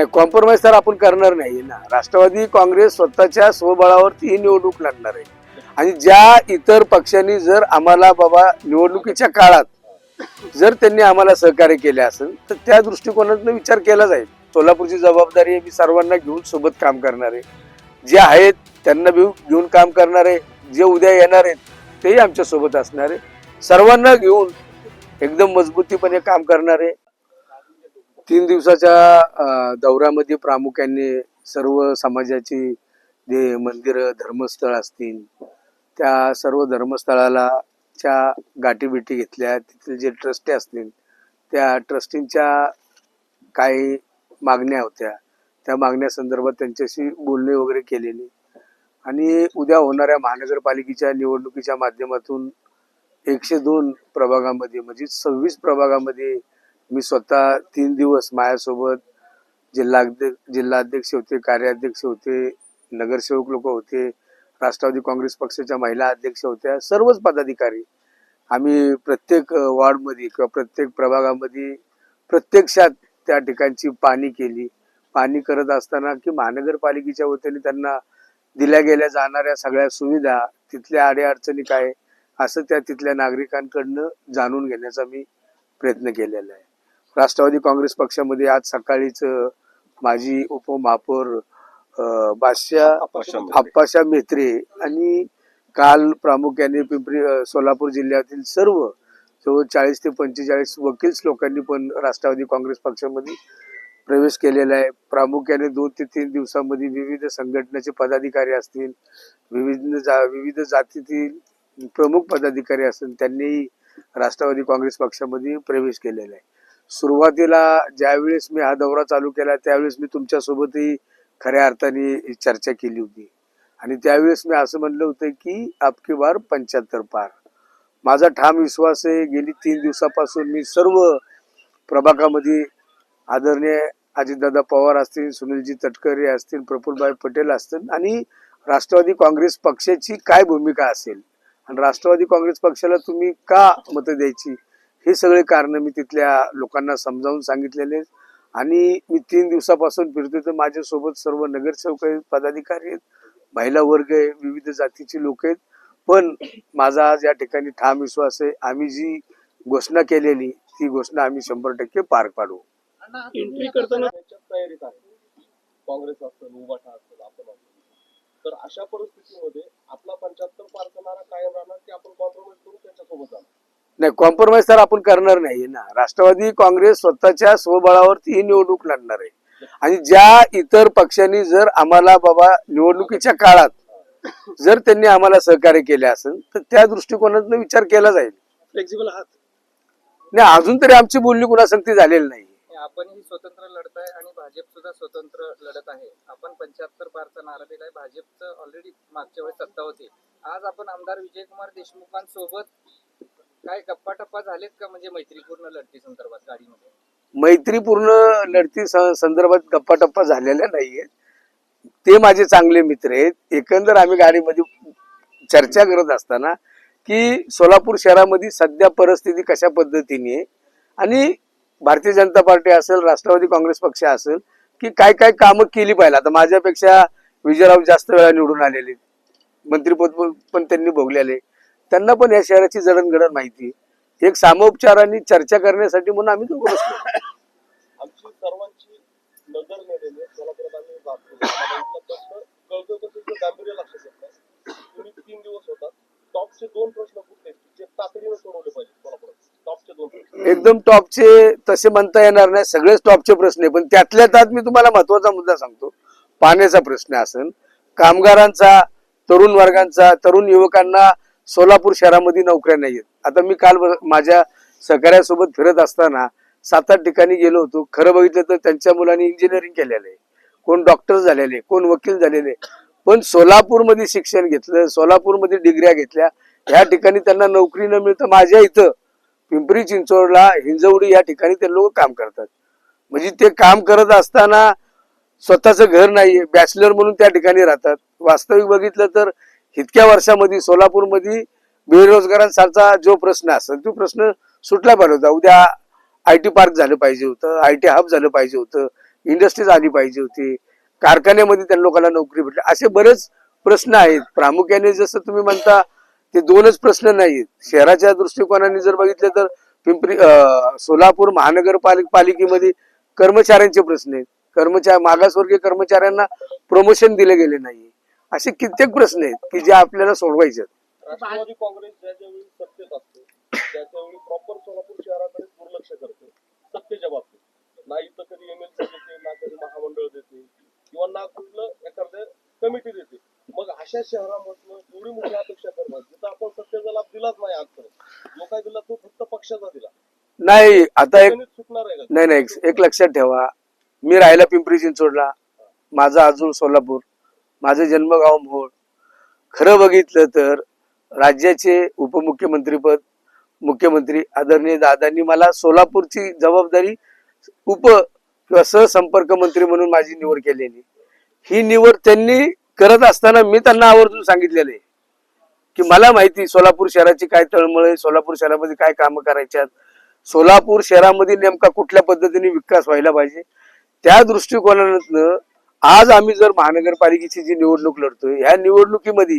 नाही कॉम्प्रोमाइज तर आपण करणार नाही ना. राष्ट्रवादी काँग्रेस स्वतःच्या स्वबळावरती ही निवडणूक लढणार आहे. आणि ज्या इतर पक्षांनी जर आम्हाला बाबा निवडणुकीच्या काळात जर त्यांनी आम्हाला सहकार्य केले असेल तर त्या दृष्टिकोनातून विचार केला जाईल. सोलापूरची जबाबदारी आहे मी सर्वांना घेऊन सोबत काम करणार आहे. जे आहेत त्यांना घेऊन घेऊन काम करणार आहे. जे उद्या येणार आहेत तेही आमच्यासोबत असणार आहे. सर्वांना घेऊन एकदम मजबूतीपणे काम करणार आहे. तीन दिवसाच्या दौऱ्यामध्ये प्रामुख्याने सर्व समाजाची जे मंदिरं धर्मस्थळ असतील त्या सर्व धर्मस्थळाला च्या गाठीबिटी घेतल्या. तिथले जे ट्रस्टी असतील त्या ट्रस्टींच्या काही मागण्या होत्या. त्या मागण्यासंदर्भात त्यांच्याशी बोलणे वगैरे केलेली. आणि उद्या होणाऱ्या महानगरपालिकेच्या निवडणुकीच्या माध्यमातून एकशे दोन प्रभागामध्ये म्हणजे सव्वीस प्रभागामध्ये मी स्वतः तीन दिवस माझ्यासोबत जिल्हाध्यक्ष जिल्हाध्यक्ष होते कार्याध्यक्ष होते नगरसेवक लोक होते राष्ट्रवादी काँग्रेस पक्षाच्या महिला अध्यक्ष होत्या सर्वच पदाधिकारी. आम्ही प्रत्येक वॉर्डमध्ये किंवा प्रत्येक प्रभागामध्ये प्रत्यक्षात त्या ठिकाणची पाणी केली. पाणी करत असताना की महानगरपालिकेच्या वतीने त्यांना दिल्या गेल्या जाणाऱ्या सगळ्या सुविधा तिथल्या अडीअडचणी काय असं त्या तिथल्या नागरिकांकडनं जाणून घेण्याचा मी प्रयत्न केलेला आहे. राष्ट्रवादी काँग्रेस पक्षामध्ये आज सकाळीच माजी उपमहापौर बादशाह आप्पाशा मेत्रे आणि काल प्रामुख्याने पिंपरी सोलापूर जिल्ह्यातील सर्व जवळ चाळीस ते पंचेचाळीस वकील्स लोकांनी पण राष्ट्रवादी काँग्रेस पक्षामध्ये प्रवेश केलेला आहे. प्रामुख्याने दोन ते तीन दिवसामध्ये विविध संघटनेचे पदाधिकारी असतील विविध जा विविध जातीतील प्रमुख पदाधिकारी असतील त्यांनीही राष्ट्रवादी काँग्रेस पक्षामध्ये प्रवेश केलेला आहे. सुरुवातीला ज्यावेळेस मी हा दौरा चालू केला त्यावेळेस मी तुमच्यासोबतही खऱ्या अर्थाने चर्चा केली होती. आणि त्यावेळेस मी असं म्हणलं होतं की आपकी बार पंच्याहत्तर पार. माझा ठाम विश्वास आहे गेली तीन दिवसापासून मी सर्व प्रभागामध्ये आदरणीय अजितदादा पवार असतील सुनीलजी तटकरे असतील प्रफुल्लभाई पटेल असतील आणि राष्ट्रवादी काँग्रेस पक्षाची काय भूमिका असेल? आणि राष्ट्रवादी काँग्रेस पक्षाला तुम्ही का मतं द्यायची? हे सगळे कारण मी तिथल्या लोकांना समजावून सांगितलेले आहेत. आणि मी तीन दिवसापासून फिरतोय तर माझ्यासोबत सर्व नगरसेवक आहेत पदाधिकारी आहेत महिला वर्ग आहे विविध जातीचे लोक आहेत. पण माझा आज या ठिकाणी ठाम विश्वास आहे आम्ही जी घोषणा केलेली ती घोषणा आम्ही शंभर टक्के पार पाडू. एंट्री करताना त्याच्यात तयारीत आहे काँग्रेस असेल उभाटा असेल आपण तर अशा परिस्थितीमध्ये आपला पंच्याहत्तर पार करणारा कायम राहणार की आपण कॉम्प्रोमाइज करून त्यांच्यासोबत जाणार? नाही कॉम्प्रोमाइज तर आपण करणार नाही ना. राष्ट्रवादी काँग्रेस स्वतःच्या स्वबळावरती ही निवडणूक लढणार आहे. आणि ज्या इतर पक्षांनी जर आम्हाला बाबा निवडणुकीच्या काळात जर त्यांनी आम्हाला सहकार्य केले असेल तर त्या दृष्टिकोनातून विचार केला जाईल. फ्लेक्झिबल आहात. नाही अजून तरी आमची बोलणी कुणासंगती झालेली नाही. आपणही स्वतंत्र लढताय आणि भाजप सुद्धा स्वतंत्र लढत आहे. आपण पंच्याहत्तर पारचा नारा दिलाय. भाजपचं ऑलरेडी मागच्या वेळेस सत्ता होती. आज आपण आमदार विजयकुमार देशमुखांसोबत काय गप्पा टप्पा झालेत का म्हणजे मैत्रीपूर्ण लढती संदर्भात गाडीमध्ये? मैत्रीपूर्ण लढती संदर्भात गप्पा टप्पा झालेल्या नाहीये ते माझे चांगले मित्र आहेत. एकंदर आम्ही गाडीमध्ये चर्चा करत असताना की सोलापूर शहरामध्ये सध्या परिस्थिती कशा पद्धतीने आहे? आणि भारतीय जनता पार्टी असेल राष्ट्रवादी काँग्रेस पक्ष असेल की काय काय कामं केली पाहिजे? आता माझ्यापेक्षा विजयराव जास्त वेळा निवडून आलेले मंत्रीपद पण- पण त्यांनी भोगलेले त्यांना पण या शहराची जडणघडण माहिती आहे. एक सामोपचाराने चर्चा करण्यासाठी म्हणून आम्ही दोघं बसलो. आमची सर्वांची नजर नेलेली आहे सोलापुरात आम्ही जातो आम्हाला इथला प्रश्न कळतोय पण तुमचं गांभीर्य लक्षात येत नाही. तुम्ही तीन दिवस होता टॉपचे दोन प्रश्न कुठले जे तातडीने सोडवले पाहिजे सोलापुरात टॉपचे दोन प्रश्न. एकदम टॉपचे तसे म्हणता येणार नाही. सगळेच टॉपचे प्रश्न आहे. पण त्यातल्या त्यात मी तुम्हाला महत्त्वाचा मुद्दा सांगतो. पाण्याचा प्रश्न असेल कामगारांचा तरुण वर्गांचा तरुण युवकांना सोलापूर शहरामध्ये नोकऱ्या नाही आहेत. आता मी काल माझ्या सहकाऱ्यासोबत फिरत असताना सात आठ ठिकाणी गेलो होतो. खरं बघितलं तर त्यांच्या मुलांनी इंजिनिअरिंग केलेलं आहे. कोण डॉक्टर झालेले कोण वकील झालेले. पण सोलापूरमध्ये शिक्षण घेतलं सोलापूरमध्ये डिग्र्या घेतल्या ह्या ठिकाणी त्यांना नोकरी न मिळतं माझ्या इथं पिंपरी चिंचवडला हिंजवडी या ठिकाणी ते लोक काम करतात. म्हणजे ते काम करत असताना स्वतःचं घर नाही बॅचलर म्हणून त्या ठिकाणी राहतात. वास्तविक बघितलं तर इतक्या वर्षामध्ये सोलापूरमध्ये बेरोजगारांसारखा जो प्रश्न असेल तो प्रश्न सुटला पाहिजे होता. उद्या आय टी पार्क झालं पाहिजे होतं आय टी हब झालं पाहिजे होतं इंडस्ट्रीज आली पाहिजे होती कारखान्यामध्ये त्या लोकांना नोकरी भेटली. असे बरेच प्रश्न आहेत. प्रामुख्याने जसं तुम्ही म्हणता ते दोनच प्रश्न नाहीत. शहराच्या दृष्टिकोनाने जर बघितले तर पिंपरी सोलापूर महानगरपालिक पालिकेमध्ये कर्मचाऱ्यांचे प्रश्न आहेत. कर्मचारी मागासवर्गीय कर्मचाऱ्यांना प्रमोशन दिले गेले नाही असे कित्येक प्रश्न आहेत की जे आपल्याला सोडवायचे. राष्ट्रवादी काँग्रेस ज्या ज्यावेळी सत्तेत असते त्या त्यावेळी प्रॉपर सोलापूर शहराकडे दुर्लक्ष करते सत्तेच्या बाबतीत. ना इथं कधी एमएलसी देते ना कधी महामंडळ देते किंवा ना कुठलं एखाद्या कमिटी देते. मग अशा शहरामधनं एवढी मोठी अपेक्षा जिथं आपण सत्तेचा लाभ दिलाच नाही आजपर्यंत जो काय दिला तो फक्त पक्षाचा दिला. नाही आता एक सुटणार आहे का? नाही नाही एक- एक लक्षात ठेवा. मी राहिला पिंपरी चिंचवडला. माझा अजून सोलापूर. माझं जन्मगाव मोहोळ. खरं बघितलं तर राज्याचे उपमुख्यमंत्रीपद मुख्यमंत्री आदरणीय दादांनी मला सोलापूरची जबाबदारी उप किंवा सहसंपर्क मंत्री म्हणून माझी निवड केलेली. ही निवड त्यांनी करत असताना मी त्यांना आवर्जून सांगितलेलं आहे. की मला माहिती सोलापूर शहराची काय तळमळ आहे सोलापूर शहरामध्ये काय कामं करायच्यात सोलापूर शहरामध्ये नेमका कुठल्या पद्धतीने विकास व्हायला पाहिजे? त्या दृष्टिकोनातनं आज आम्ही जर महानगरपालिकेची जी निवडणूक लढतोय ह्या निवडणुकीमध्ये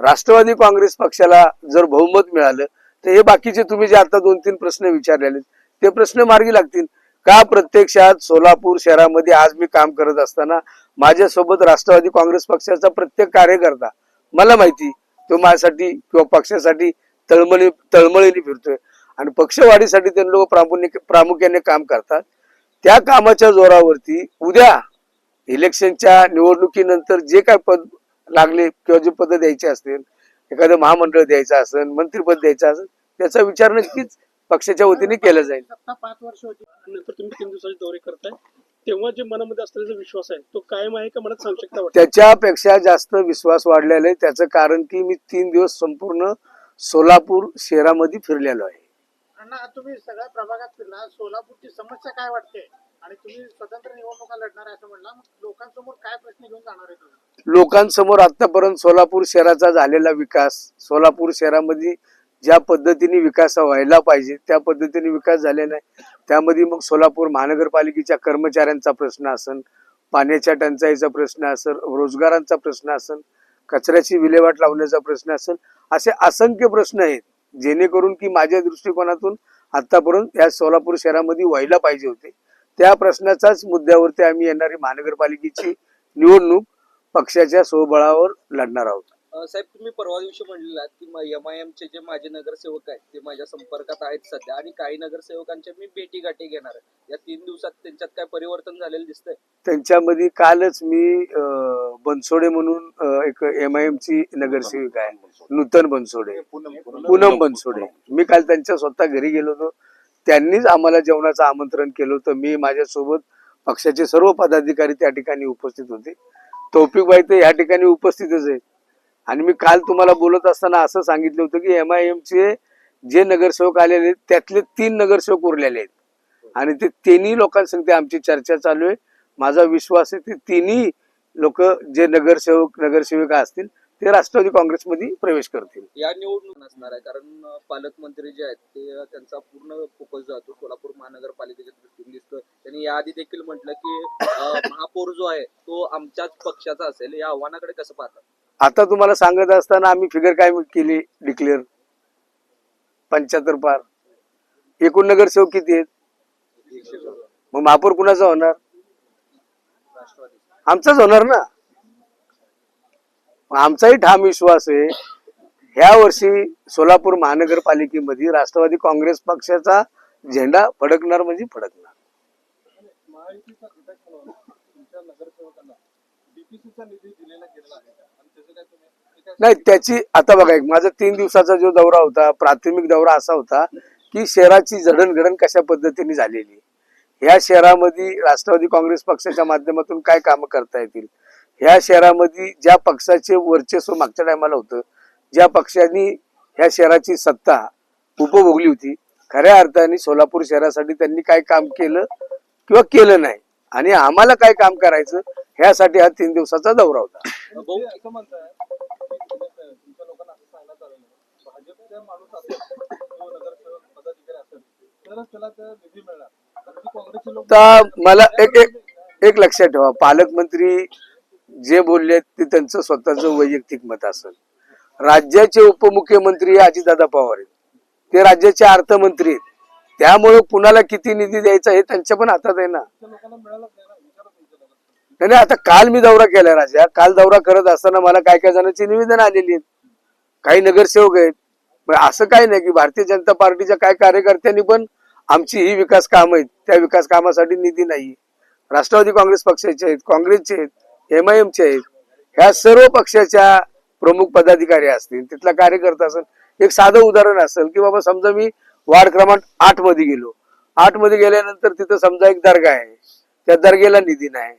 राष्ट्रवादी काँग्रेस पक्षाला जर बहुमत मिळालं तर हे बाकीचे तुम्ही जे आता दोन तीन प्रश्न विचारलेले ते प्रश्न मार्गी लागतील. का प्रत्यक्षात सोलापूर शहरामध्ये आज मी काम करत असताना माझ्यासोबत राष्ट्रवादी काँग्रेस पक्षाचा प्रत्येक कार्यकर्ता मला माहिती तो माझ्यासाठी किंवा पक्षासाठी तळमळी तळमळीने फिरतोय. आणि पक्षवाढीसाठी ते लोक प्रामुख्याने प्रामुख्याने काम करतात. त्या कामाच्या जोरावरती उद्या इलेक्शनच्या निवडणुकीनंतर जे काय पद लागले किंवा जे पद द्यायचे असतील एखादं महामंडळ द्यायचं असेल मंत्रीपद द्यायचं असेल त्याचा विचार नक्कीच पक्षाच्या वतीने केला जाईल. सत्ता पाच वर्ष नंतर तुम्ही तीन दिवसाचे दौरे करताय. तेव्हा जे मनामध्ये असलेला विश्वास आहे तो कायम आहे का मनात संशयता वाटते? त्याच्यापेक्षा जास्त विश्वास वाढलेला आहे. त्याचं कारण की मी तीन दिवस संपूर्ण सोलापूर शहरामध्ये फिरलेलो आहे. तुम्ही सगळ्या प्रभागात फिरला. सोलापूरची समस्या काय वाटते? आणि तुम्ही स्वतंत्र निवडणुका लढणार आहे असं म्हणला लोकांसमोर काय प्रश्न घेऊन जाणार आहे तुम्ही? लोकांसमोर आतापर्यंत सोलापूर शहराचा झालेला विकास सोलापूर शहरामध्ये ज्या पद्धतीने विकास व्हायला पाहिजे त्या पद्धतीने विकास झालेला आहे त्यामध्ये मग सोलापूर महानगरपालिकेच्या कर्मचाऱ्यांचा प्रश्न असन पाण्याच्या टंचाईचा प्रश्न असेल रोजगारांचा प्रश्न असेल कचऱ्याची विल्हेवाट लावण्याचा प्रश्न असेल असे असंख्य प्रश्न आहेत जेणेकरून की माझ्या दृष्टिकोनातून आतापर्यंत या सोलापूर शहरामध्ये व्हायला पाहिजे होते. त्या प्रश्नाचाच मुद्द्यावरती आम्ही येणारी महानगरपालिकेची निवडणूक पक्षाच्या स्वबळावर लढणार आहोत. साहेब तुम्ही परवा दिवशी म्हणलेला की एम आय चे जे माझे नगरसेवक आहेत ते माझ्या संपर्कात आहेत सध्या आणि काही नगरसेवकांच्या मी भेटी गाठी घेणार आहे. या तीन दिवसात त्यांच्यात काय परिवर्तन झालेलं दिसतंय? त्यांच्यामध्ये कालच मी अं, बनसोडे म्हणून एक एम आय एम ची नगरसेविका आहे. नूतन बनसोडे. पूनम बनसोडे. मी काल त्यांच्या स्वतः घरी गेलो होतो. त्यांनीच आम्हाला जेवणाचं आमंत्रण केलं होतं. मी माझ्यासोबत पक्षाचे सर्व पदाधिकारी त्या ठिकाणी उपस्थित होते. तौफिकबाई तर या ठिकाणी उपस्थितच आहे. आणि मी काल तुम्हाला बोलत असताना असं सांगितलं होतं की एम आय एमचे जे नगरसेवक आलेले आहेत त्यातले तीन नगरसेवक उरलेले आहेत. आणि ते तिन्ही लोकांसंगती आमची चर्चा चालू आहे. माझा विश्वास आहे ते तिन्ही लोक जे नगरसेवक नगरसेविका असतील ते राष्ट्रवादी काँग्रेसमध्ये प्रवेश करतील. या निवडणूक नसणार आहे कारण पालकमंत्री जे आहेत ते त्यांचा पूर्ण फोकस जातो सोलापूर महानगरपालिकेच्या दृष्टीने दिसतोय. त्यांनी याआधी देखील म्हटलं की महापौर जो आहे तो आमच्याच पक्षाचा असेल. या आव्हानाकडे कसं पाहतात? आता तुम्हाला सांगत असताना आम्ही फिगर काय केली डिक्लेअर पंच्याहत्तर पार. एकूण नगरसेवक किती आहेत? मग महापौर कुणाचा होणार? राष्ट्रवादी. आमचाच होणार ना? आमचाही ठाम विश्वास आहे. ह्या वर्षी सोलापूर महानगरपालिकेमध्ये राष्ट्रवादी काँग्रेस पक्षाचा झेंडा फडकणार म्हणजे फडकणार. नाही त्याची आता बघा एक माझा तीन दिवसाचा जो दौरा होता प्राथमिक दौरा असा होता की शहराची जडणघडण कशा पद्धतीने झालेली ह्या शहरामध्ये राष्ट्रवादी काँग्रेस पक्षाच्या माध्यमातून काय कामं करता येतील? ह्या शहरामध्ये ज्या पक्षाचे वर्चस्व मागच्या टायमाला होतं ज्या पक्षांनी ह्या शहराची सत्ता उपभोगली होती खऱ्या अर्थाने सोलापूर शहरासाठी त्यांनी काय काम केलं किंवा केलं नाही आणि आम्हाला काय काम करायचं ह्यासाठी हा तीन दिवसाचा दौरा होता. मला एक एक एक लक्षात ठेवा पालकमंत्री जे बोलले ते त्यांचं स्वतःचं वैयक्तिक मत असेल. राज्याचे उपमुख्यमंत्री अजितदादा पवार आहेत. ते राज्याचे अर्थमंत्री आहेत. त्यामुळे कुणाला किती निधी द्यायचा हे त्यांच्या पण हातात आहे ना. नाही आता काल मी दौरा केला राजा. काल दौरा करत असताना मला काय काय जणांची निवेदन आलेली आहेत. काही नगरसेवक आहेत. पण असं काही नाही की भारतीय जनता पार्टीच्या काय कार्यकर्त्यांनी पण आमची ही विकास कामं आहेत. त्या विकास कामासाठी निधी नाही. राष्ट्रवादी काँग्रेस पक्षाचे आहेत काँग्रेसचे आहेत. एम आय एमचे आहेत. ह्या सर्व पक्षाच्या प्रमुख पदाधिकारी असतील तिथला कार्यकर्ता असेल एक साधं उदाहरण असेल की बाबा समजा मी वार्ड क्रमांक आठमध्ये गेलो. आठमध्ये गेल्यानंतर तिथं समजा एक दर्गा आहे. त्या दर्गेला निधी नाही.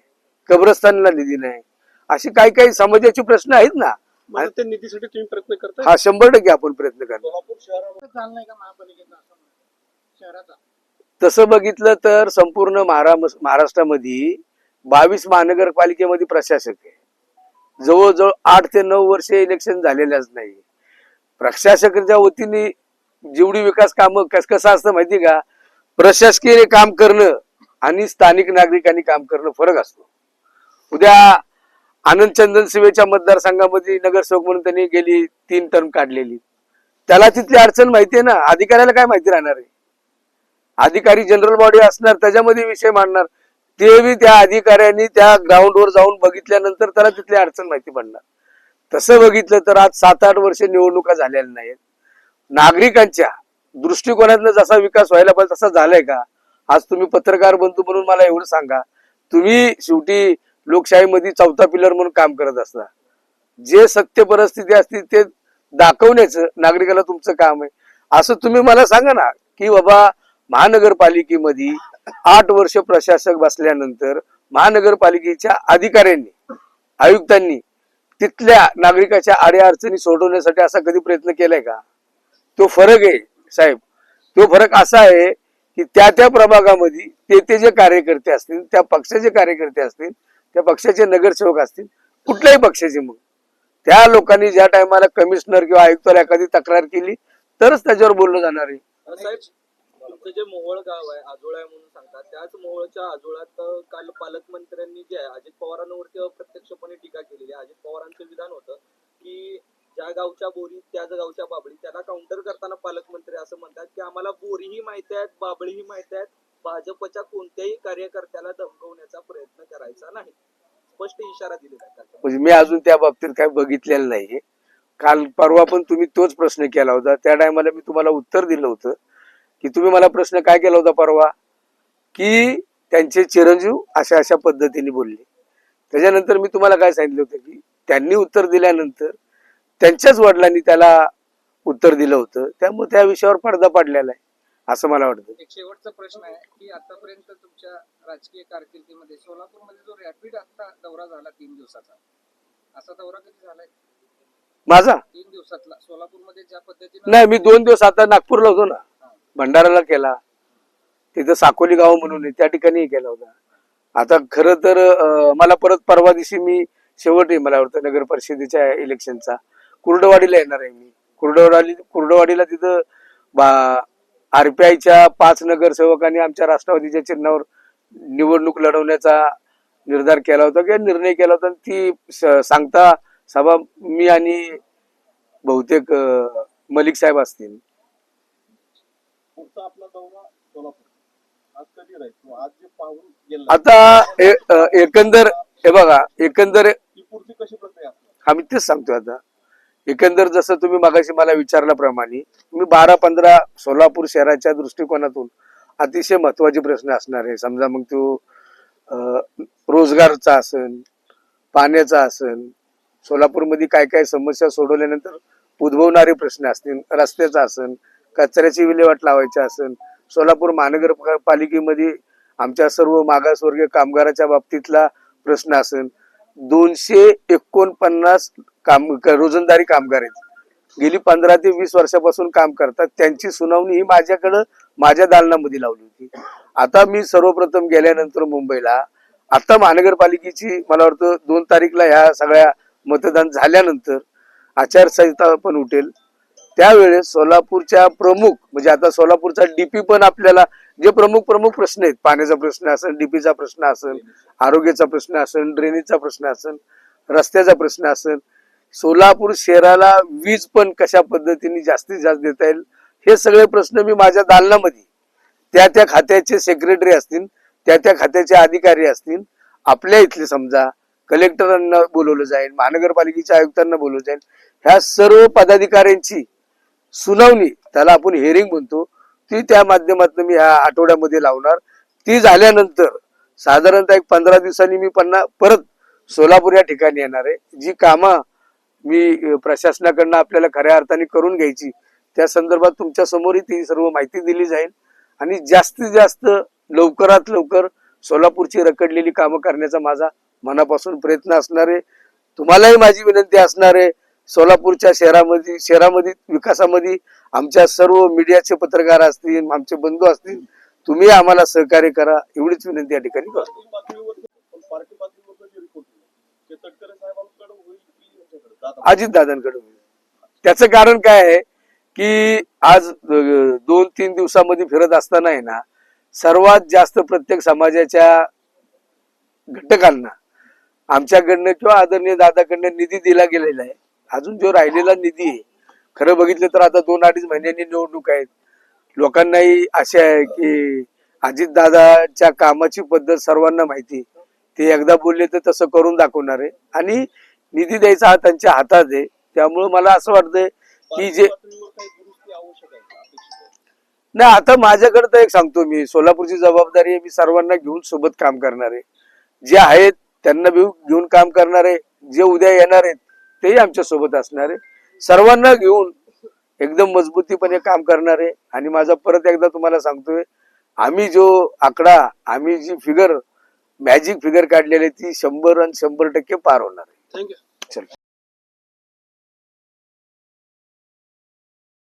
कब्रस्तानला निधी नाही. अशी काही काही समाजाचे प्रश्न आहेत ना. त्या निधीसाठी तुम्ही प्रयत्न करताय? हा शंभर टक्के आपण प्रयत्न करणार. सोलापूर शहरामध्ये झालं नाही का महापालिकेचा असं म्हणा. शहराचा. तसं बघितलं तर संपूर्ण महारा महाराष्ट्रामध्ये बावीस महानगरपालिकेमध्ये प्रशासक आहे. जवळजवळ आठ ते नऊ वर्षे इलेक्शन झालेल्याच नाही प्रशासकाच्या वतीने जेवढी विकास कामं कस कसं असतं माहिती का? प्रशासकीय काम करणं आणि स्थानिक नागरिकांनी काम करणं फरक असतो. उद्या आनंद चंदन सेवेच्या मतदारसंघामध्ये नगरसेवक म्हणून त्यांनी गेली तीन टर्म काढलेली. त्याला तिथली अडचण माहिती आहे ना? अधिकाऱ्याला काय माहिती राहणार आहे? अधिकारी जनरल बॉडी असणार त्याच्यामध्ये विषय मांडणार. ते बी त्या अधिकाऱ्यांनी त्या ग्राउंडवर जाऊन बघितल्यानंतर त्याला तिथली अडचण माहिती पडणार. तसं बघितलं तर आज सात आठ वर्ष निवडणुका झालेल्या नाहीत. नागरिकांच्या दृष्टिकोनातनं जसा विकास व्हायला पाहिजे तसा झालाय का? आज तुम्ही पत्रकार बंधू म्हणून मला एवढं सांगा. तुम्ही शेवटी लोकशाहीमध्ये चौथा पिलर म्हणून काम करत असता. जे सत्य परिस्थिती असते ते दाखवण्याचं नागरिकाला तुमचं काम आहे. असं तुम्ही मला सांगा ना की बाबा महानगरपालिकेमध्ये आठ वर्ष प्रशासक बसल्यानंतर महानगरपालिकेच्या अधिकाऱ्यांनी आयुक्तांनी तिथल्या नागरिकाच्या अडीअडचणी सोडवण्यासाठी असा कधी प्रयत्न केलाय का? तो फरक आहे साहेब. तो फरक असा आहे की त्या त्या प्रभागामध्ये ते ते जे कार्यकर्ते असतील त्या पक्षाचे कार्यकर्ते असतील त्या पक्षाचे नगरसेवक असतील कुठल्याही पक्षाचे मग. त्या लोकांनी ज्या टायमाला कमिशनर किंवा आयुक्ताला एखादी तक्रार केली तरच त्याच्यावर बोललं जाणार आहे. तुमचं जे मोहोळ गाव आहे आजोळा आहे म्हणून सांगतात. त्याच मोहोळच्या आजोळ्यात काल पालकमंत्र्यांनी जे आहे अजित पवारांवरती अप्रत्यक्षपणे टीका केलेली आहे. अजित पवारांचं विधान होतं की ज्या गावच्या बोरी त्याच गावच्या बाबळी त्याला काउंटर करताना पालकमंत्री असं म्हणतात की आम्हाला बोरीही माहिती आहेत बाबळीही माहिती आहेत भाजपच्या कोणत्याही कार्यकर्त्याला धमकवण्याचा प्रयत्न करायचा नाही. स्पष्ट इशारा दिलेला म्हणजे मी अजून त्या बाबतीत काय बघितलेलं नाही काल परवा पण तुम्ही तोच प्रश्न केला होता. त्या टायमाला मी तुम्हाला उत्तर दिलं होतं. की तुम्ही मला प्रश्न काय केला होता परवा? की त्यांचे चिरंजीव अशा अशा पद्धतीने बोलले. त्याच्यानंतर मी तुम्हाला काय सांगितलं होतं की त्यांनी उत्तर दिल्यानंतर त्यांच्याच वडिलांनी त्याला उत्तर दिलं होतं. त्यामुळे त्या विषयावर पडदा पडलेला आहे असं मला वाटतं. एक शेवटचा प्रश्न आहे की आतापर्यंत तुमच्या राजकीय कारकिर्दीमध्ये सोलापूरमध्ये जो रॅपिड आता दौरा झाला तीन दिवसाचा असा दौरा कधी झालाय? माझा? तीन दिवसातला. सोलापूरमध्ये ज्या पद्धतीने नाही मी दोन दिवस आता नागपूरला होतो ना. भंडाराला केला. तिथं साकोली गाव म्हणून त्या ठिकाणी केला होता. आता खरं तर मला परत परवा दिवशी मी शेवट मला वाटतं नगर परिषदेच्या इलेक्शनचा कुर्डवाडीला येणार आहे मी. कुर्डवाडी कुर्डवाडीला तिथं बा आरपीआयच्या पाच नगरसेवकांनी आमच्या राष्ट्रवादीच्या चिन्हावर निवडणूक लढवण्याचा निर्धार केला होता किंवा निर्णय केला होता. आणि ती सांगता सभा मी आणि बहुतेक मलिक साहेब असतील. पुढचा आपला दौरा सोलापूर. आज कधी राहील? आज जे पाहून गेला. आता ए- एकंदर हे बघा एकंदर ती पुढची कशी प्रक्रिया असणार आम्ही तेच सांगतोय आता. एकंदर जसं तुम्ही मागाशी मला विचारल्याप्रमाणे मी बारा पंधरा सोलापूर शहराच्या दृष्टिकोनातून अतिशय महत्त्वाचे प्रश्न असणार आहे. समजा मग तो अ, रोजगारचा असन पाण्याचा असन सोलापूरमध्ये काय काय समस्या सोडवल्यानंतर उद्भवणारे प्रश्न असतील रस्त्याचा असन कचऱ्याची विल्हेवाट लावायची असेल सोलापूर महानगरपालिकेमध्ये आमच्या सर्व मागासवर्गीय कामगाराच्या बाबतीतला प्रश्न असेल दोनशे एकोणपन्नास काम रोजंदारी कामगार आहेत. गेली पंधरा ते वीस वर्षापासून काम करतात त्यांची सुनावणी ही माझ्याकडं माझ्या दालनामध्ये लावली होती. आता मी सर्वप्रथम गेल्यानंतर मुंबईला आता महानगरपालिकेची मला वाटतं दोन तारीखला ह्या सगळ्या मतदान झाल्यानंतर आचारसंहिता पण उठेल. त्यावेळेस सोलापूरच्या प्रमुख म्हणजे आता सोलापूरचा डीपी पण आपल्याला जे प्रमुख प्रमुख प्रश्न आहेत पाण्याचा प्रश्न असेल डीपीचा प्रश्न असेल आरोग्याचा प्रश्न असेल ड्रेनेजचा प्रश्न असेल रस्त्याचा प्रश्न असेल सोलापूर शहराला वीज पण कशा पद्धतीने जास्तीत जास्त देता येईल हे सगळे प्रश्न मी माझ्या दालनामध्ये त्या त्या खात्याचे सेक्रेटरी असतील त्या त्या खात्याचे अधिकारी असतील आपल्या इथले समजा कलेक्टरांना बोलवलं जाईल महानगरपालिकेच्या आयुक्तांना बोलवलं जाईल ह्या सर्व पदाधिकाऱ्यांची सुनावणी त्याला आपण हेअरिंग म्हणतो ती त्या माध्यमातून मी ह्या आठवड्यामध्ये लावणार. ती झाल्यानंतर साधारणतः एक पंधरा दिवसांनी मी पन्ना परत सोलापूर या ठिकाणी येणार आहे. जी कामं मी प्रशासनाकडनं आपल्याला खऱ्या अर्थाने करून घ्यायची त्या संदर्भात तुमच्या समोरही ती सर्व माहिती दिली जाईल. आणि जास्तीत जास्त लवकरात लवकर सोलापूरची रखडलेली कामं करण्याचा माझा मनापासून प्रयत्न असणार आहे. तुम्हालाही माझी विनंती असणार आहे सोलापूरच्या शहरामध्ये शहरामध्ये विकासामध्ये आमच्या सर्व मीडियाचे पत्रकार असतील आमचे बंधू असतील तुम्ही आम्हाला सहकार्य करा एवढीच विनंती या ठिकाणी करतो. अजित दादांकडे त्याचं कारण काय आहे की आज दोन तीन दिवसामध्ये फिरत असताना आहे ना सर्वात जास्त प्रत्येक समाजाच्या घटकांना आमच्याकडनं किंवा आदरणीय दादाकडनं निधी दिला गेलेला आहे. अजून जो राहिलेला निधी आहे खरं बघितलं तर आता दोन अडीच महिन्यांनी निवडणूक आहेत. लोकांनाही आशा आहे की अजितदादाच्या कामाची पद्धत सर्वांना माहिती ते एकदा बोलले तर तसं करून दाखवणार आहे. आणि निधी द्यायचा हा त्यांच्या हातात आहे. त्यामुळं मला असं वाटतंय की जे नाही आता माझ्याकडे तर एक सांगतो मी. सोलापूरची जबाबदारी आहे मी सर्वांना घेऊन सोबत काम करणार आहे. जे आहेत त्यांना घेऊन काम करणार आहे. जे उद्या येणार आहेत तेही आमच्यासोबत असणार. आहे सर्वांना घेऊन एकदम मजबूतीपणे काम करणार. आहे आणि माझा परत एकदा तुम्हाला सांगतोय आम्ही जो आकडा आम्ही जी फिगर मॅजिक फिगर काढलेली ती शंभर आणि शंभर टक्के पार होणार आहे. थँक्यू चल.